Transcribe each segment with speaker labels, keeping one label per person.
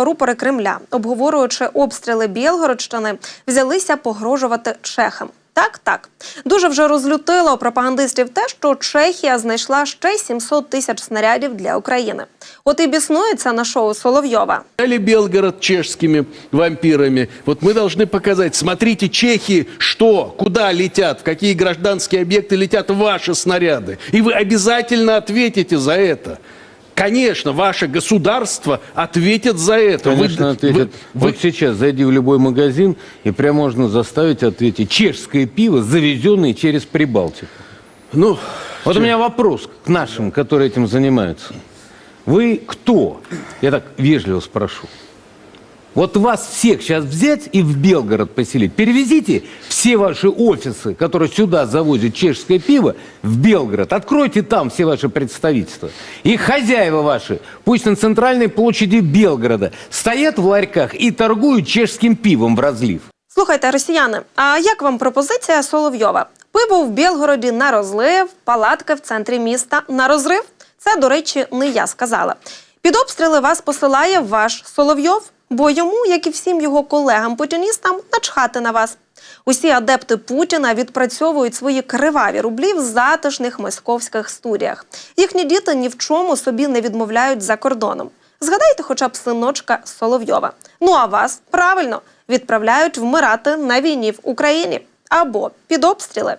Speaker 1: рупори Кремля, обговорюючи обстріли Білгородщини, взялися погрожувати чехам. Так, так. Дуже вже розлютило пропагандистів те, що Чехія знайшла ще 700 тисяч снарядів для України. От і біснується на шоу Соловйова.
Speaker 2: Взяли Белгород чешскими вампирами. Вот мы должны показать, смотрите, чехи, что, куда летят, в какие гражданские объекты летят ваши снаряды. И вы обязательно ответите за это. Конечно, ваше государство ответит за это. Вы-
Speaker 3: Конечно,
Speaker 2: вы-
Speaker 3: ответят.
Speaker 2: вы-
Speaker 3: Вот сейчас зайди в любой магазин, и прям можно заставить ответить чешское пиво, завезенное через Прибалтику.
Speaker 2: ну,
Speaker 3: Вот у меня вопрос к нашим, которые этим занимаются. Вы кто? Я так вежливо спрошу. Вот вас всех сейчас взять и в Белгород поселить. Перевезите все ваши офисы, которые сюда завозят чешское пиво, в Белгород. Откройте там все ваши представительства. И хозяева ваши, пусть на центральной площади Белгорода, стоят в ларьках и торгуют чешским пивом в разлив.
Speaker 1: Слухайте, росіяни, а як вам пропозиція Соловйова? Пиво в Білгороді на розлив, палатки в центрі міста на розрив. Це, до речі, не я сказала. Під обстріли вас посилає ваш Соловйов, бо йому, як і всім його колегам-путіністам, начхати на вас. Усі адепти Путіна відпрацьовують свої криваві рублі в затишних московських студіях. Їхні діти ні в чому собі не відмовляють за кордоном. Згадайте хоча б синочка Соловйова. Ну а вас правильно відправляють вмирати на війні в Україні або під обстріли.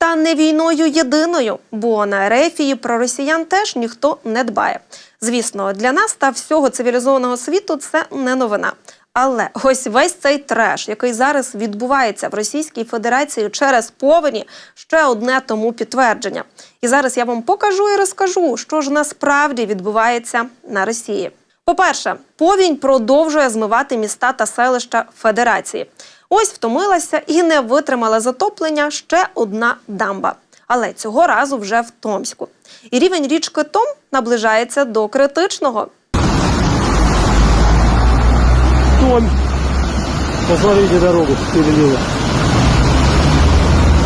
Speaker 1: Та не війною єдиною, бо на Ерефії про росіян теж ніхто не дбає. Звісно, для нас та всього цивілізованого світу це не новина. Але ось весь цей треш, який зараз відбувається в Російській Федерації через повені, ще одне тому підтвердження. І зараз я вам покажу і розкажу, що ж насправді відбувається на Росії. По-перше, повінь продовжує змивати міста та селища Федерації. Ось втомилася і не витримала затоплення ще одна дамба. Але цього разу вже в Томську. І рівень річки Том наближається до критичного.
Speaker 4: Том. Посмотрите дорогу перелила.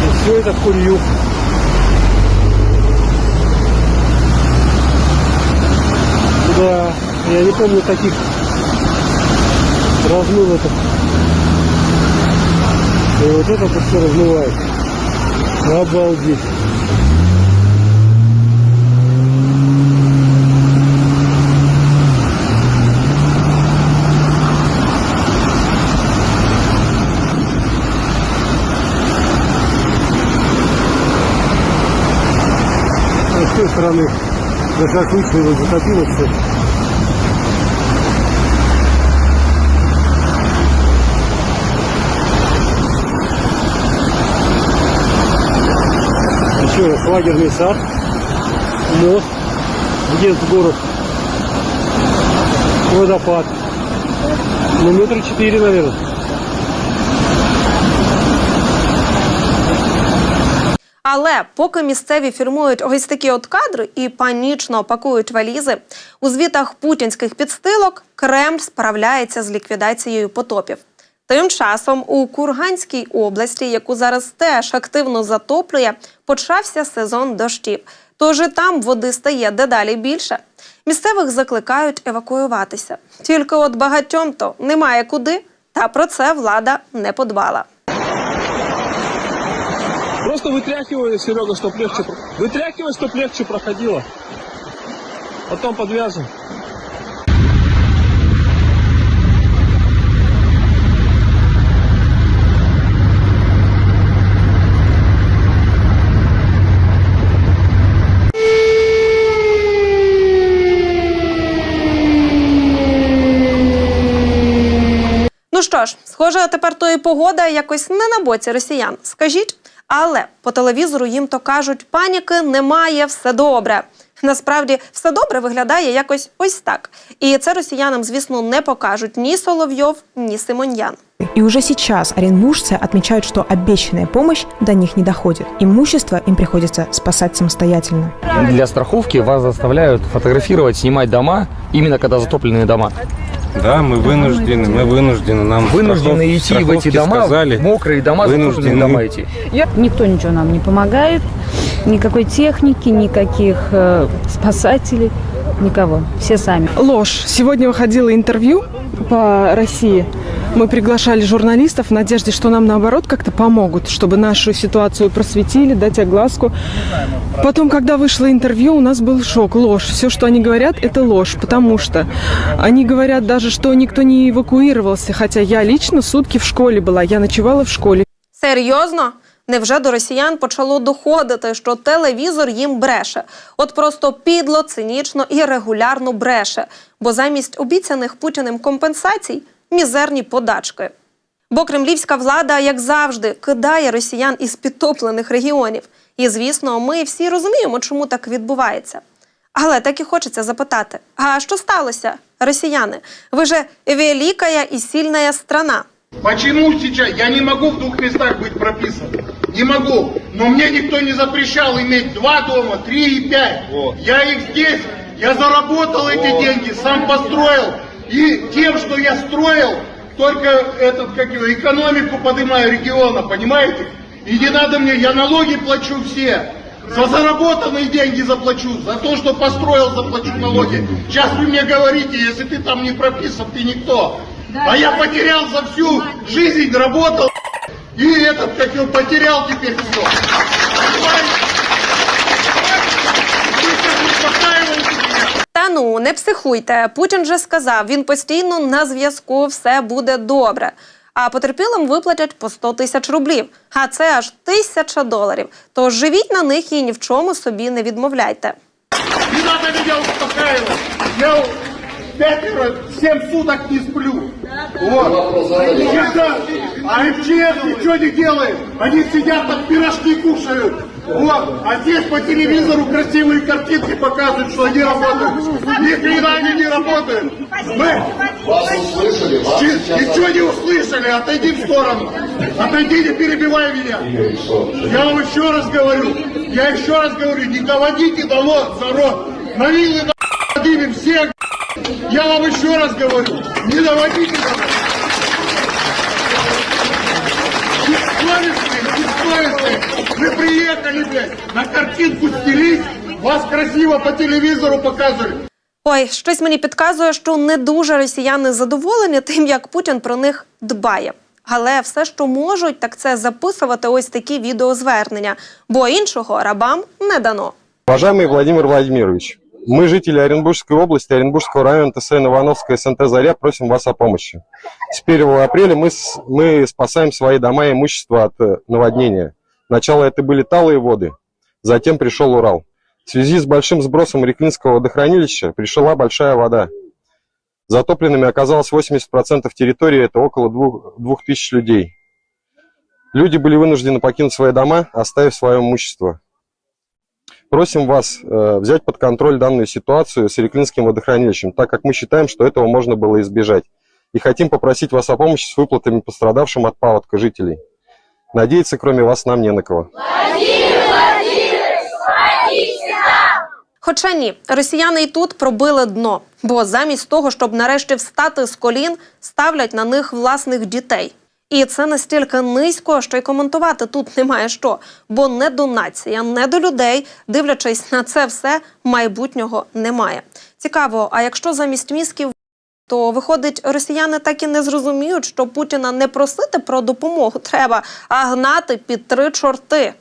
Speaker 4: И все это в Курью. Да, я не помню таких размыл это. И вот это вот все размывает. Обалдеть. С той стороны даже отлично затопило все. Еще раз, лагерный сад, мост, где город, водопад. Ну, метра четыре, наверное.
Speaker 1: Але поки місцеві фірмують ось такі от кадри і панічно пакують валізи, у звітах путінських підстилок Кремль справляється з ліквідацією потопів. Тим часом у Курганській області, яку зараз теж активно затоплює, почався сезон дощів. Тож і там води стає дедалі більше. Місцевих закликають евакуюватися. Тільки от багатьом то немає куди, та про це влада не подбала.
Speaker 5: Просто вытряхивай, Серега, чтоб легче. Вытряхивай, чтоб легче проходило. Потом подвяжем.
Speaker 1: Ну що ж, схоже, тепер то і погода якось не на боці росіян. Скажіть, але по телевізору їм то кажуть, паніки немає, все добре. Насправді все добре виглядає якось ось так. І це росіянам, звісно, не покажуть ні Соловйов, ні Симоньян.
Speaker 6: И уже сейчас оренбуржцы отмечают, что обещанная помощь до них не доходит. Имущество им приходится спасать самостоятельно.
Speaker 7: Для страховки вас заставляют фотографировать, снимать дома, именно когда затопленные дома.
Speaker 8: Да, мы вынуждены, мы вынуждены. Нам
Speaker 7: Вынуждены
Speaker 8: страхов-
Speaker 7: идти в
Speaker 8: страховки
Speaker 7: эти дома,
Speaker 8: сказали,
Speaker 7: мокрые дома, затопленные
Speaker 8: вынуждены.
Speaker 7: дома идти.
Speaker 9: Никто ничего нам не помогает, никакой техники, никаких э, спасателей, никого. Все сами.
Speaker 10: Ложь. Сегодня выходило интервью по России. Мы приглашали журналистов в надежде, что нам наоборот как-то помогут, чтобы нашу ситуацию просветили, дать огласку. Потом, когда вышло интервью, у нас был шок, ложь. Все, что они говорят, это ложь, потому что они говорят даже, что никто не эвакуировался, хотя я лично сутки в школе была, я ночевала в школе.
Speaker 1: Серйозно? Невже до росіян почало доходити, що телевізор їм бреше? От просто підло, цинічно і регулярно бреше, бо замість обіцяних путіним компенсацій мізерні подачки. Бо кремлівська влада, як завжди, кидає росіян із підтоплених регіонів. І звісно, ми всі розуміємо, чому так відбувається. Але так і хочеться запитати: а що сталося, росіяни? Ви же великая і сильная страна.
Speaker 11: Почему сейчас я не могу в двух местах быть прописан? Не могу. Но мне никто не запрещал иметь два дома, три и пять. Я их здесь, я заработал эти деньги, сам построил. И тем, что я строил, только этот, как его, экономику поднимаю региона, понимаете? И не надо мне, я налоги плачу все. За заработанные деньги заплачу, за то, что построил, заплачу налоги. Сейчас вы мне говорите, если ты там не прописан, ты никто. А я потерял за всю жизнь, работал, и этот, как его, потерял теперь все. Меня.
Speaker 1: Та ну, не психуйте. Путін же сказав, він постійно на зв'язку, все буде добре. А потерпілим виплатять по 100 тисяч рублів. А це аж тисяча доларів. Тож живіть на них і ні в чому собі не відмовляйте.
Speaker 11: Не надо успокаивать. Я пятеро, семь суток не сплю. Вот. Когда? А МЧС ничего не делает. Они сидят там пирожки кушают. Вот. А здесь по телевизору красивые картинки показывают, что они работают. Ни хрена они не работают. Мы
Speaker 12: Вас услышали, вас
Speaker 11: ничего не услышали. Отойди в сторону. Отойди, не перебивай меня. Я вам еще раз говорю, я еще раз говорю, не доводите до ло- народ. На вилы на всех. Я вам еще раз говорю, не доводите до нас. Бессовестные, бессовестные. Вы приехали, блядь, на картинку стелить, вас красиво по телевизору показывали.
Speaker 1: Ой, щось мені підказує, що не дуже росіяни задоволені тим, як Путін про них дбає. Але все, що можуть, так це записувати ось такі відеозвернення, бо іншого рабам не дано.
Speaker 8: Уважаемый Владимир Владимирович, мы, жители Оренбургской области, Оренбургского района ТСН Ивановская, СНТ «Заря», просим вас о помощи. С 1 апреля мы, мы спасаем свои дома и имущество от э, наводнения. Сначала это были талые воды, затем пришел Урал. В связи с большим сбросом Реклинского водохранилища пришла большая вода. Затопленными оказалось 80% территории, это около двух- 2000 людей. Люди были вынуждены покинуть свои дома, оставив свое имущество. Просим вас э, взять под контроль данную ситуацию с Реклинским водохранилищем, так как мы считаем, что этого можно было избежать. И хотим попросить вас о помощи с выплатами пострадавшим от паводка жителей. Надеяться, кроме вас, нам не на кого.
Speaker 1: Хоча ні, росіяни і тут пробили дно, бо замість того, щоб нарешті встати з колін, ставлять на них власних дітей. І це настільки низько, що й коментувати тут немає що, бо не до нація, не до людей, дивлячись на це все, майбутнього немає. Цікаво, а якщо замість мізків то виходить, росіяни так і не зрозуміють, що Путіна не просити про допомогу треба, а гнати під три чорти.